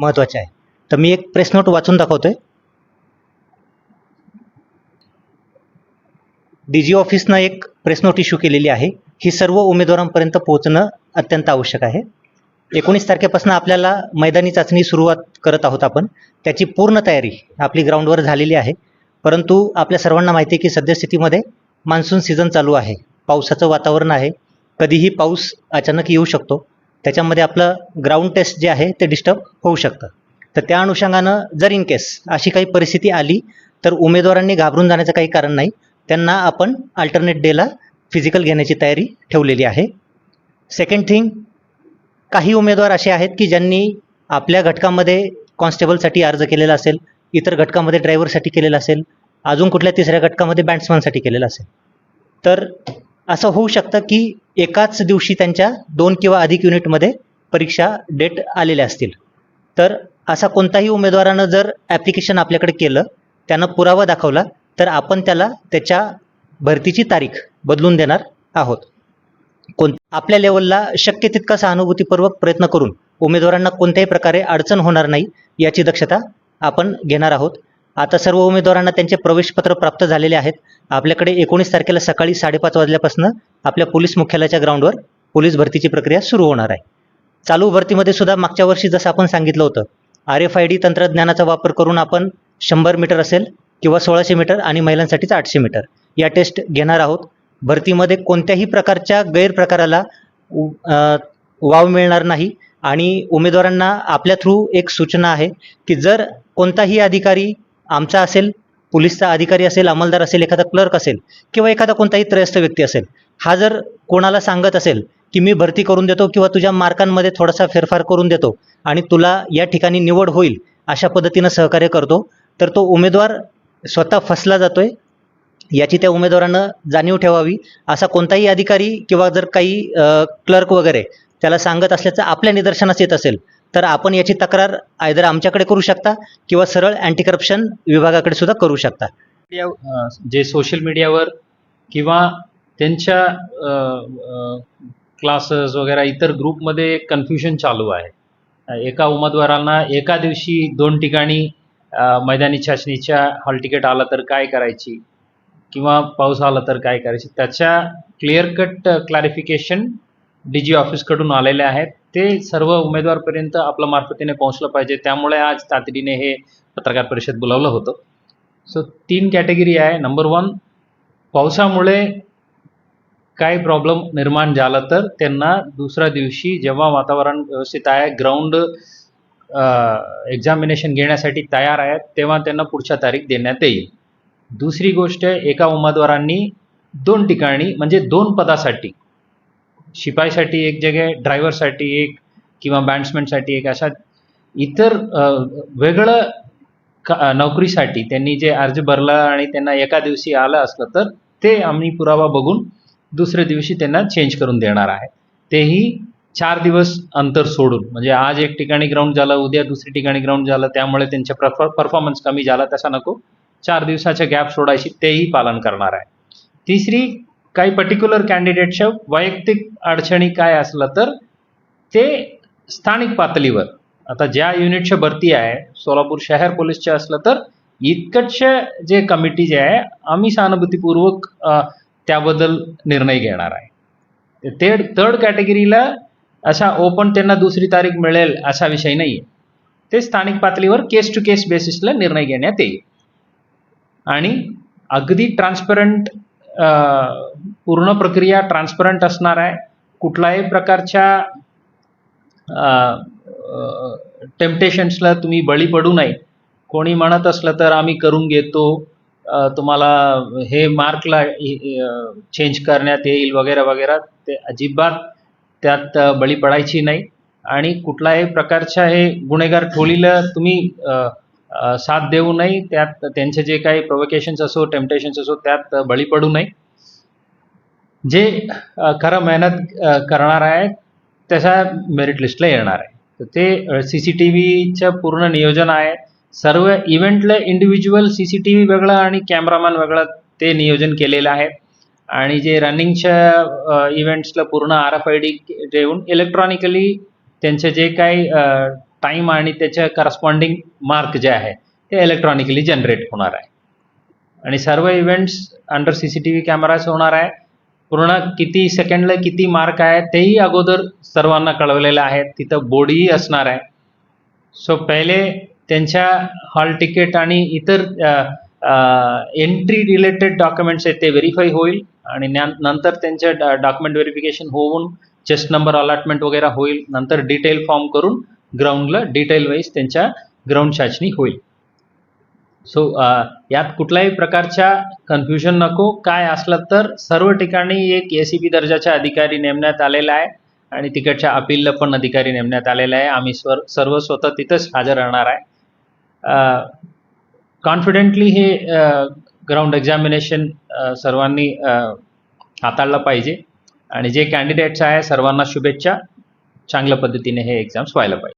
महत्त्वाचे आहे. तर मी एक प्रेस नोट वाचून दाखवतोय. डी जी ऑफिसनं एक प्रेस नोट इश्यू केलेली आहे. ही सर्व उमेदवारांपर्यंत पोहोचणं अत्यंत आवश्यक आहे. एकोणीस तारखेपासून आपल्याला मैदानी चाचणी सुरुवात करत आहोत आपण. त्याची पूर्ण तयारी आपली ग्राउंडवर झालेली आहे. परंतु आपल्या सर्वांना माहिती आहे की सद्यस्थितीमध्ये मान्सून सीझन चालू आहे. पावसाचं वातावरण आहे. कधीही पाऊस अचानक येऊ शकतो. त्याच्यामध्ये आपलं ग्राउंड टेस्ट जे आहे ते डिस्टर्ब होऊ शकतं. तर त्या अनुषंगानं जर इन केस अशी काही परिस्थिती आली तर उमेदवारांनी घाबरून जाण्याचं काही कारण नाही. त्यांना आपण अल्टरनेट डेला फिजिकल घेण्याची तयारी ठेवलेली आहे. सेकंड थिंग काही उमेदवार असे आहेत की ज्यांनी आपल्या घटकामध्ये कॉन्स्टेबलसाठी अर्ज केलेला असेल इतर घटकामध्ये ड्रायव्हरसाठी केलेला असेल अजून कुठल्या तिसऱ्या घटकामध्ये बॅट्समनसाठी केलेला असेल. तर असं होऊ शकतं की एकाच दिवशी त्यांच्या दोन किंवा अधिक युनिटमध्ये परीक्षा डेट आलेल्या असतील. तर असा कोणताही उमेदवारानं जर ॲप्लिकेशन आपल्याकडे केलं त्यानं पुरावा दाखवला तर आपण त्याला त्याच्या भरतीची तारीख बदलून देणार आहोत. कोण आपल्या लेवलला शक्य तितका सहानुभूतीपूर्वक प्रयत्न करून उमेदवारांना कोणत्याही प्रकारे अडचण होणार नाही याची दक्षता आपण घेणार आहोत. आता सर्व उमेदवारांना त्यांचे प्रवेशपत्र प्राप्त झालेले आहेत. आपल्याकडे एकोणीस तारखेला सकाळी साडेपाच वाजल्यापासून आपल्या पोलीस मुख्यालयाच्या ग्राउंडवर पोलीस भरतीची प्रक्रिया सुरू होणार आहे. चालू भरतीमध्ये सुद्धा मागच्या वर्षी जसं आपण सांगितलं होतं आर एफ आय डी तंत्रज्ञानाचा वापर करून आपण शंभर मीटर असेल किंवा सोळाशे मीटर आणि महिलांसाठीच आठशे मीटर या टेस्ट घेणार आहोत. भरतीमध्ये कोणत्याही प्रकारच्या गैरप्रकाराला वाव मिळणार नाही आणि उमेदवारांना आपल्या थ्रू एक सूचना आहे की जर कोणताही अधिकारी आमचा असेल पोलीसचा अधिकारी असेल अंमलदार असेल एखादा क्लर्क असेल किंवा एखादा कोणताही त्रयस्थ व्यक्ती असेल हा जर कोणाला सांगत असेल की मी भरती करून देतो किंवा तुझ्या मार्कांमध्ये थोडासा फेरफार करून देतो आणि तुला या ठिकाणी निवड होईल अशा पद्धतीनं सहकार्य करतो तर तो उमेदवार स्वतः फसला जातोय. याची त्या उमेदवारानं जाणीव ठेवावी. असा कोणताही अधिकारी किंवा जर काही क्लर्क वगैरे त्याला सांगत असल्याचं आपल्या निदर्शनास येत असेल तर आपण याची तक्रार आयदर आमच्याकडे करू शकता किंवा सरळ अँटी करप्शन विभागाकडे सुद्धा करू शकता. जे सोशल मीडियावर किंवा त्यांच्या क्लासेस वगैरे इतर ग्रुपमध्ये कन्फ्युजन चालू आहे. एका उमेदवारांना एका दिवशी दोन ठिकाणी मैदानी चाचणीच्या हॉल तिकीट आलं तर काय करायची किंवा पाऊस आला तर काय करायची त्याच्या clear cut clarification D G ऑफिसकडून आलेल्या आहेत. ते सर्व उमेदवारपर्यंत आपल्या मार्फतीने पोहोचलं पाहिजे. त्यामुळे आज तातडीने हे पत्रकार परिषद बोलावलं होतं. सो तीन कॅटेगरी आहे. नंबर वन पावसामुळे काय प्रॉब्लेम निर्माण झाला तर त्यांना दुसऱ्या दिवशी जेव्हा वातावरण व्यवस्थित आहे ग्राउंड एक्झामिनेशन घेण्यासाठी तयार आहेत तेव्हा त्यांना पुढच्या तारीख देण्यात येईल. दुसरी गोष्ट एका उमेदवारांनी दोन ठिकाणी म्हणजे दोन पदासाठी शिपाईसाठी एक जगह ड्रायव्हरसाठी एक किंवा बॅट्समॅनसाठी एक अशा इतर वेगळं का- नोकरीसाठी त्यांनी जे अर्ज भरला आणि त्यांना एका दिवशी आलं असलं तर ते आम्ही पुरावा बघून दुसऱ्या दिवशी त्यांना चेंज करून देणार आहे. तेही चार दिवस अंतर सोडून म्हणजे आज एक ठिकाणी ग्राउंड झालं उद्या दुसरी ठिकाणी ग्राउंड झालं त्यामुळे त्यांच्या परफॉर्मन्स कमी झाला तसा नको. चार दिवसाच्या गॅप सोडायची तेही पालन करणार आहे. तिसरी काही पर्टिक्युलर कॅन्डिडेटच्या वैयक्तिक अडचणी काय असलं तर ते स्थानिक पातळीवर आता ज्या युनिटच्या भरती आहे सोलापूर शहर पोलीसच्या असलं तर इतकटचे जे कमिटी जे आहे आम्ही सहानुभूतीपूर्वक त्याबद्दल निर्णय घेणार आहे. ते थर्ड कॅटेगरीला असा ओपन त्यांना दुसरी तारीख मिळेल असा विषय नाही आहे ते स्थानिक पातळीवर केस टू केस बेसिसला निर्णय घेण्यात येईल. आणि अगदी ट्रान्सपरंट पूर्ण प्रक्रिया ट्रान्सपरंट असणार आहे. कुठल्याही प्रकारच्या टेम्पटेशन्सला तुम्ही बळी पडू नये. कोणी म्हणत असलं तर आम्ही करून घेतो. तुम्हाला हे मार्कला चेंज करण्यात येईल वगैरे वगैरे ते अजिबात त्यात बळी पडायची नाही. आणि कुठल्याही प्रकारच्या हे गुन्हेगार ठोलीला तुम्ही साथ देऊ नये त्यात त्यांचे जे काही प्रोवोकेशन्स असो टेम्पटेशन्स असो त्यात बळी पडू नये. जे खरं मेहनत करणार आहे त्याच्या मेरिट लिस्टला येणार आहे. तर ते सी सी टी व्हीचं पूर्ण नियोजन आहे. सर्व इव्हेंटला individual C C T V वेगळं आणि कॅमेरामॅन वेगळं ते नियोजन केलेलं आहे. आणि जे रनिंगच्या इव्हेंट्सला पूर्ण आर एफ आय डी देऊन इलेक्ट्रॉनिकली त्यांचे जे काही टाइम आणि त्याच्या करस्पॉन्डिंग मार्क जे आहे ते इलेक्ट्रॉनिकली जनरेट होणार आहे. आणि सर्व events under C C T V cameras होणार आहे. पूर्ण किती सेकंडला किती मार्क आहे तेही अगोदर सर्वांना कळवलेलं आहे. तिथं बोर्डही असणार आहे. सो पहिले त्यांच्या हॉल तिकीट आणि इतर एंट्री रिलेटेड डॉक्युमेंट्स आहेत ते व्हेरीफाय होईल. आणि न्या- नंतर त्यांच्या डॉक्युमेंट व्हेरिफिकेशन होऊन चेस्ट नंबर अलॉटमेंट वगैरे होईल. नंतर डिटेल फॉर्म करून ग्राउंडला डिटेल वाईज त्यांच्या ग्राउंड चाचणी होईल. सो uh, यात कुठल्याही प्रकारच्या कन्फ्युजन नको. काय असलं तर सर्व ठिकाणी एक ए सी बी दर्जाचा अधिकारी नेमण्यात आलेला आहे आणि तिकडच्या अपीलला पण अधिकारी नेमण्यात आलेला आहे. आम्ही स्वर सर्व स्वतः तिथंच हजर राहणार आहे. Uh, कॉन्फिडेंटली हे uh, ग्राउंड एक्झामिनेशन सर्वांनी हाताळलं पाहिजे. आणि जे कॅन्डिडेट्स आहे सर्वांना शुभेच्छा. चांगल्या पद्धतीने हे एक्झाम्स व्हायला पाहिजे.